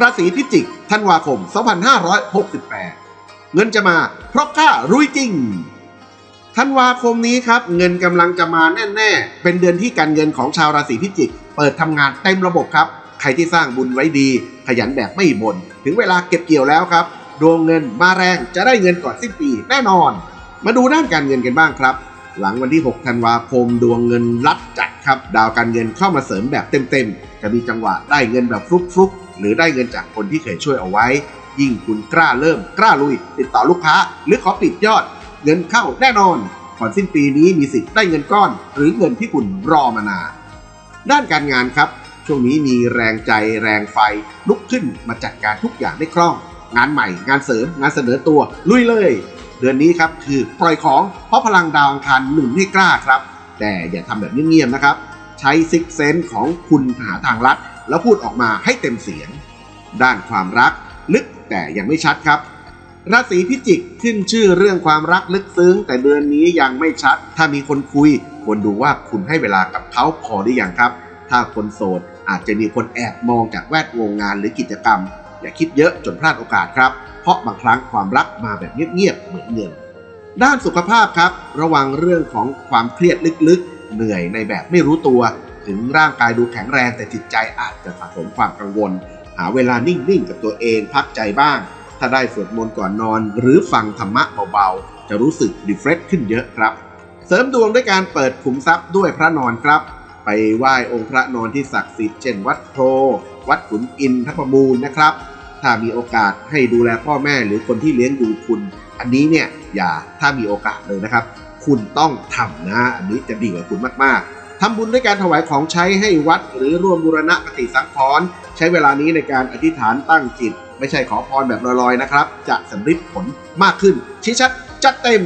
ราศีพิจิกธันวาคม 2568 เงินจะมาเพราะกล้ารุยจริงธันวาคมนี้ครับ เงินกำลังจะมาแน่ๆ เป็นเดือนที่การเงินของชาวราศีพิจิก เปิดทำงานเต็มระบบครับ ใครที่สร้างบุญไว้ดี ขยันแบบไม่บน่นถึงเวลาเก็บเกี่ยวแล้วครับ ดวงเงินมาแรงจะได้เงินก่อนสิ้นปีแน่นอน มาดูด้านการเงินกันบ้างครับ หลังวันที่ 6 ธันวาคม ดวงเงินรัดจัดครับ ดาวการเงินเข้ามาเสริมแบบเต็มๆ จะมีจังหวะได้เงินแบบฟลุกๆ หรือได้เงินจากคนที่เคยช่วยเอาไว้ ยิ่งคุณกล้าเริ่มกล้าลุย ติดต่อลูกค้า หรือขอปิดยอด เงินเข้าแน่นอนก่อนสิ้นปีนี้มีสิทธิ์ได้เงินก้อน หรือเงินที่คุณรอมานานด้านการงานครับ ช่วงนี้มีแรงใจแรงไฟ ลุกขึ้นมาจัดการทุกอย่างได้คล่อง งานใหม่ งานเสริม งานเสนอตัว ลุยเลย เดือนนี้ครับคือปล่อยของเพราะพลังดาวอังคารหนุนให้กล้าครับ แต่อย่าทำแบบเงียบๆนะครับ ใช้ซิกเซนของคุณหาทางลัด แล้วพูดออกมาให้เต็มเสียง ด้านความรักลึกแต่ยังไม่ชัดครับ ราศีพิจิกขึ้นชื่อเรื่องความรักลึกซึ้ง แต่เดือนนี้ยังไม่ชัด ถ้ามีคนคุยควรดูว่าคุณให้เวลากับเขาพอหรือยังครับ ถ้าคนโสดอาจจะมีคนแอบมองจากแวดวงงานหรือกิจกรรม อย่าคิดเยอะจนพลาดโอกาสครับ เพราะบางครั้งความรักมาแบบเงียบๆเหมือนเงินด้านสุขภาพครับ ระวังเรื่องของความเครียดลึกๆ เหนื่อยในแบบไม่รู้ตัว ถึงร่างกายดูแข็งแรง แต่จิตใจอาจจะสะสมความกังวล หาเวลานิ่งๆกับตัวเองพักใจบ้าง ถ้าได้สวดมนต์ก่อนนอน หรือฟังธรรมะเบาๆ จะรู้สึกดีเฟรชขึ้นเยอะครับ เสริมดวงด้วยการเปิดขุมทรัพย์ด้วยพระนอนครับ ไปไหว้องค์พระนอนที่ศักดิ์สิทธิ์เช่นวัดโพวัดขุนอินทประมูลนะครับ ถ้ามีโอกาสให้ดูแลพ่อแม่หรือคนที่เลี้ยงดูคุณ อันนี้เนี่ยอย่าถ้ามีโอกาสเลยนะครับ คุณต้องทำนะอันนี้จะดีกับคุณมากๆ ทำบุญด้วยการถวายของใช้ให้วัดหรือร่วมบูรณะปฏิสังขรณ์ใช้เวลานี้ในการอธิษฐานตั้งจิต ไม่ใช่ขอพรแบบลอยๆนะครับ จะสำเร็จผลมากขึ้นชี้ชัดจัดเต็ม